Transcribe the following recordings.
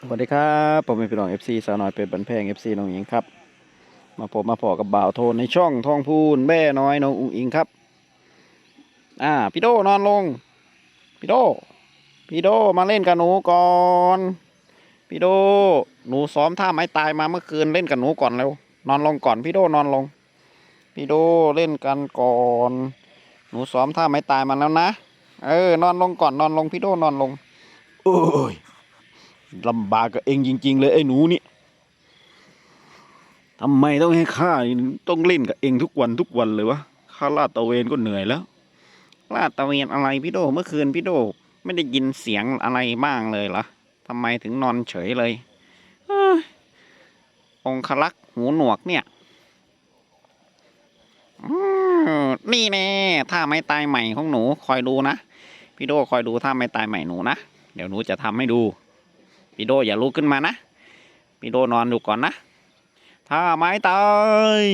สวัสดีครับผมเป็นพี่น้องเอฟซีสาวน้อยเป็นบันแพงเอฟซีน้องอิงครับ มาพบมาพอกับบ่าวโทนในช่องทองพูนแม่น้อยน้องอุงอิงครับ อ่าพี่โดนอนลงพี่โดพี่โดมาเล่นกับหนูก่อนพี่โดหนูซ้อมท่าไม้ตายมาเมื่อคืนเล่นกับหนูก่อนเร็วนอนลงก่อนพี่โดนอนลงพี่โดเล่นกันก่อน หนูซ้อมท่าไม้ตายมาแล้วนะ เออนอนลงก่อนนอนลงพี่โดนอนลงโอ้ย ลำบากกับเองจริง ๆ เลยไอ้หนูนี่ทำไมต้องให้ข้าต้องเล่นกับเองทุกวันทุกวันเลยวะข้าลาดตะเวนก็เหนื่อยแล้ว ลาดตะเวนอะไรพี่โดเมื่อคืนพี่โดไม่ได้ยินเสียงอะไรบ้างเลยเหรอทำไมถึงนอนเฉยเลยองคลักษ์หูหนวกเนี่ยนี่แน่ท่าไม้ตายใหม่ของหนู คอยดูนะ พี่โดคอยดูท่าไม้ตายใหม่หนูนะ เดี๋ยวหนูจะทำให้ดู พี่โดอย่าลุกขึ้นมานะพี่โดนอนดูก่อนนะ ถ้าไม้ตาย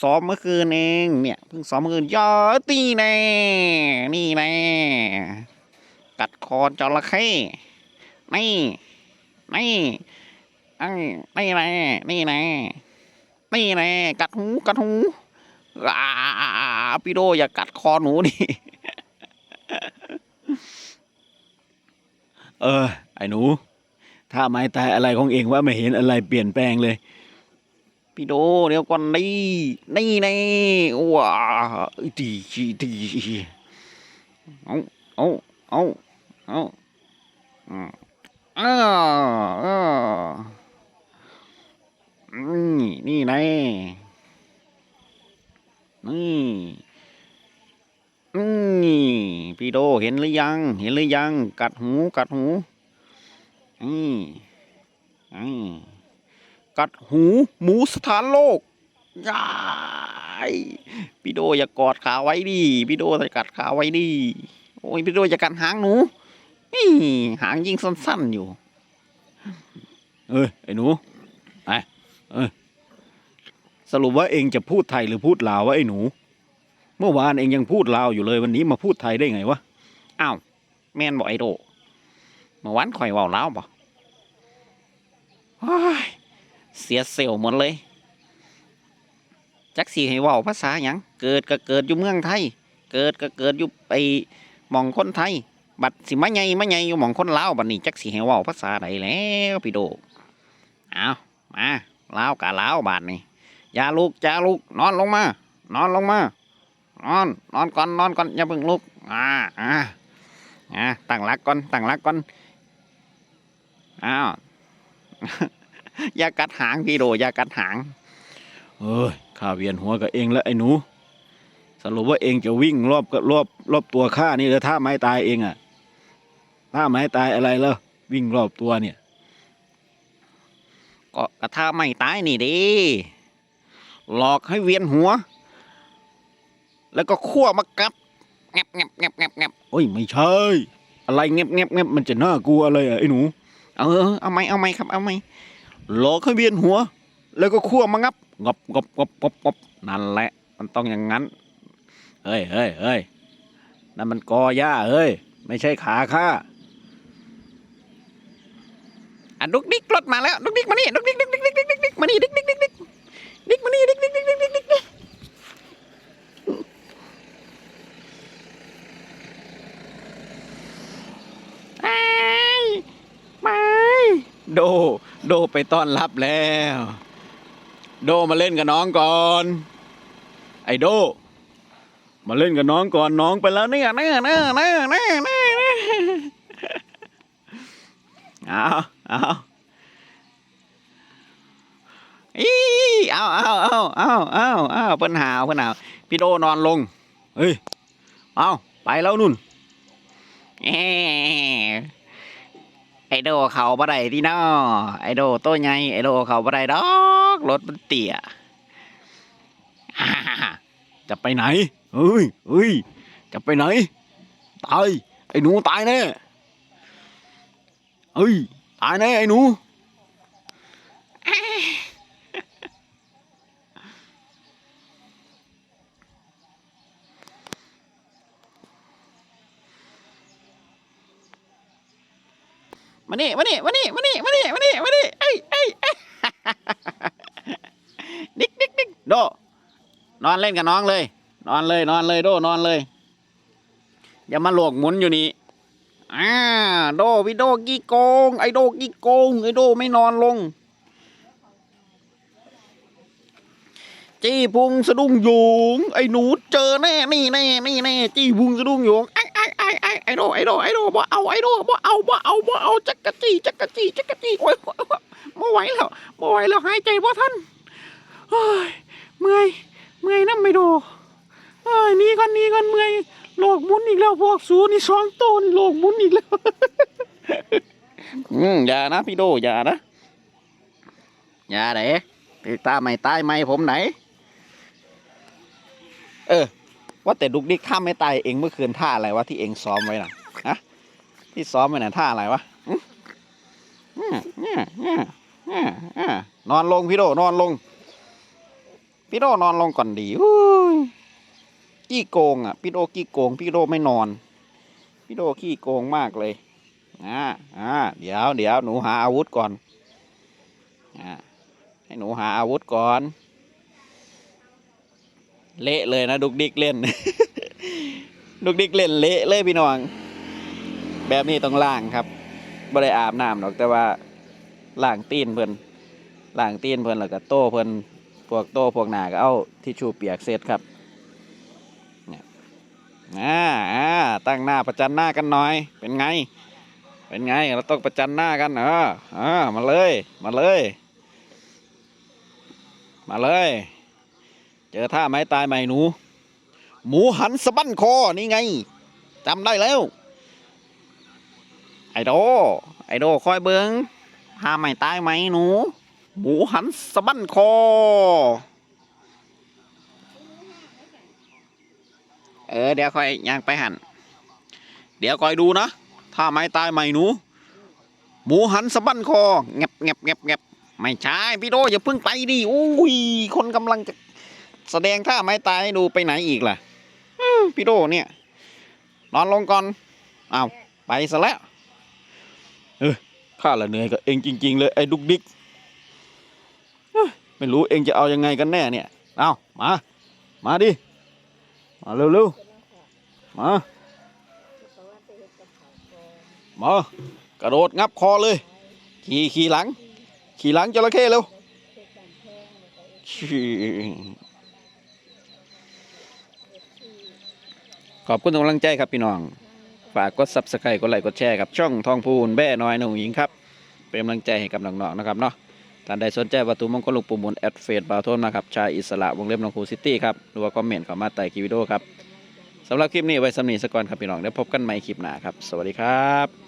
ซ้อมเมื่อคืนเองเนี่ยเพิ่งซ้อมเมื่อคืนยอตีแน่นี่แน่กัดคอจระเข้นี่นี่ไอ้นี่แน่นี่แน่นี่แน่กัดหูกัดหูอ่าพี่โดอย่ากัดคอหนูดิ เออ ไอ้หนู ถ้าไม้ตายอะไรของเองว่าไม่เห็นอะไรเปลี่ยนแปลงเลย พี่โดเดี๋ยวก่อนนี่นี่นี่ว้าดีดีเอาเอาเอาเอาอืมอ้าอ้านี่นี่ไงนี่นี่ พี่โดเห็นหรือยัง เห็นหรือยัง กัดหูกัดหูอืมอืมกัดหูหมูสถานโลกยายพี่โดอย่ากอดขาไว้ดิพี่โดอย่ากัดขาไว้ดิโอ้ยพี่โดอย่ากัดหางหนูนี่หางยิงสั้นๆอยู่ เอ้ยไอ้หนูไอ้เอ้ยสรุปว่าเองจะพูดไทยหรือพูดลาววะไอ้หนู เมื่อวานเองยังพูดลาวอยู่เลยวันนี้มาพูดไทยได้ไงวะ อ้าว แม่นบอกไอโดเมื่อวานข่อยเว่าลาวบ่โอ้ยเสียเซลหมดเลย จักสีให้ว่าภาษาหยัง เกิดก็เกิดอยู่เมืองไทย เกิดก็เกิดอยู่ไปหมองคนไทย บัดสิมาใหญ่มาใหญ่อยู่หมองคนลาวบัดนี้จักสีให้ว่าภาษาใดแล้วพี่โดเอามาลาวกะลาวบาดนี่อย่าลุกอย่าลุกนอนลงมา นอนลงมา นอน นอนก่อนนอนก่อนอย่าเพิ่งลุกอ่าอ่าอ่าตั้งหลักก่อนตั้งหลักก่อนอ้าวอย่ากัดหางพี่โดอย่ากัดหางเอ้ยข้าเวียนหัวกับเองแล้วไอ้หนู สรุปว่าเองจะวิ่งรอบกับรอบรอบตัวข้านี่เลยท่าไม้ตายเองอะท่าไม้ตายอะไรแล้ววิ่งรอบตัวเนี่ยก็กระทาไม่ตายนี่ดิหลอกให้เวียนหัว แล้วก็คั่วมากับแงบแงบแงบแงบแงบโอ้ยไม่ใช่ อะไรแงบแงบแงบมันจะน่ากลัวอะไรอะไอ้หนู เออเอาไหมเอาไหมครับเอาไหมหลอกให้เวียนหัว แล้วก็คั่วมางับงบงบงบงบงบนั่นแหละ มันต้องอย่างนั้นเฮ้ยเฮ้ยเฮ้ยนั่นมันกอหญ้าเฮ้ย ไม่ใช่ขาข้าอะดุกดิกรถมาแล้วดุกดิกมานี่ดุกดิกดิกดิกดิกดิกดิกดิกมานี่ดิกดิกดิกดิกดิกมานี่ดิกดิกดิกดิกดิกดิกดิกไอ้ไม่ โด โดไปต้อนรับแล้ว โดมาเล่นกับน้องก่อน ไอโด มาเล่นกับน้องก่อนน้องไปแล้วเนี่ยเนี่ยเนี่ยเนี่ยเนี่ยเนี่ยเอาเอาอีเอาเอาเอาเอาเอาเอาเพิ่นหาวเพิ่นหาวพี่โดนอนลงเฮ้ยเอาไปแล้วนุ่นแหม ไอโดเขาบ่ได้ที่นอไอโดโตใหญ่ไอโดเขาบ่ได้ดอกรถมันเตี่ยจะไปไหนเฮ้ยเฮ้ยจะไปไหนตายไอ้หนูตายแน่เฮ้ยตายแน่ไอ้หนู มานี่มานี่มานี่มานี่มานี่มานี่มานี่ไอ้ไอ้ไอ้ดิ๊กดิ๊กดิ๊กโด นอนเล่นกับน้องเลย นอนเลย นอนเลยโดนอนเลย อย่ามาหลวกหมุนอยู่นี่อ่าโดพี่โดกี้โกง ไอโดกี้โกง ไอโดไม่นอนลง จี้พุงสะดุ้งโยงไอหนูเจอแน่นี่แน่นี่แน่จี้พุงสะดุ้งโยง ไอไอไอไอไอโดไอโดไอโดบ่เอาไอโดบ่เอาบ่เอาบ่เอาจักกะจี้จักกะจี้จักกะจี้โอ้ยโอ้ยโอ้ยบ่ไหวแล้วบ่ไหวแล้วหายใจบ่ทันเฮ้ยเมื่อยเมื่อยน้ำไม่โดเฮ้ยนี่ก่อนนี่ก่อนเมื่อยโลกมุนอีกแล้วพวกสูนี่สองโตวนี่โลกมุนอีกแล้วอืมอย่านะพี่โดอย่านะอย่าเด้ติดตาไม่ตายไม่ผมไหน เออ ว่าแต่ดุกดิกข้าไม่ตายเองเมื่อคืนท่าอะไรวะที่เองซ้อมไว้น่ะฮะที่ซ้อมไว้น่ะท่าอะไรวะนอนลงพี่โดนอนลง พี่โดนอนลงก่อนดีอุ้ยขี้โกงอะพี่โดขี้โกง พี่โดไม่นอน พี่โดขี้โกงมากเลยอ่าอ่าเดี๋ยวเดี๋ยวหนูหาอาวุธก่อนอ่าให้หนูหาอาวุธก่อน เละเลยนะดุกดิกเล่น ดุกดิกเล่นเละเลยพี่น้อง แบบนี้ต้องล้างครับบ่ได้อาบน้ำหรอกแต่ว่าล้างตีนเพิ่นล้างตีนเพิ่นแล้วก็โต้เพิ่นพวกโต้พวกหนาก็เอาทิชชู่เปียกเสร็จครับเนี่ยอ่าอ่าตั้งหน้าประจันหน้ากันหน่อย เป็นไง เป็นไงเราต้องประจันหน้ากันเออเออมาเลย มาเลย มาเลย จอท่าไม้ตายไหม่หนู หมูหันสะบั้นคอ นี่ไงจำได้แล้ว ไอโด ไอโดคอยเบิงท่าไม้ตายไหมหนู หมูหันสะบั้นคอ เออ เดี๋ยวคอยย่างไปหัน เดี๋ยวคอยดูนะท่าไม้ตายไหม่หนู หมูหันสะบั้นคอเงบเงบเงบเงบไม่ใช่พี่โดอย่าเพิ่งไปดิอุ้ยคนกำลังจะ แสดงท่าไม้ตายให้ดูไปไหนอีกล่ะพี่โดเนี่ย นอนลงก่อนเอาไปซะแล้วเออข้าละเหนื่อยกับเองจริง ๆ เลยไอ้ดุกดิกไม่รู้เองจะเอายังไงกันแน่เนี่ย เอามา มาดิ มาเร็วๆ มา มากระโดดงับคอเลย ขี่ขี่หลัง ขี่หลังจระเข้เร็ว ขอบคุณทุกกำลังใจครับพี่น้อง ฝากกดซับสไครต์กดไลค์กดแชร์กับช่องทองพูนแบ่น้อยหนุ่งหญิงครับ เป็นกำลังใจให้กับน้องๆนะครับเนาะท่านใดสนใจประตูมังคลลูกปูมุนแอดเฟสบาวโทนนะครับ ชายอิสระวงเล็บน้องคูซิตี้ครับหรือว่าคอมเมนต์เข้ามาใต้คลิปวิดีโอครับสำหรับคลิปนี้ไว้สำนีสกก่อนครับพี่น้องเด้พบกันใหม่คลิปหน้าครับ สวัสดีครับ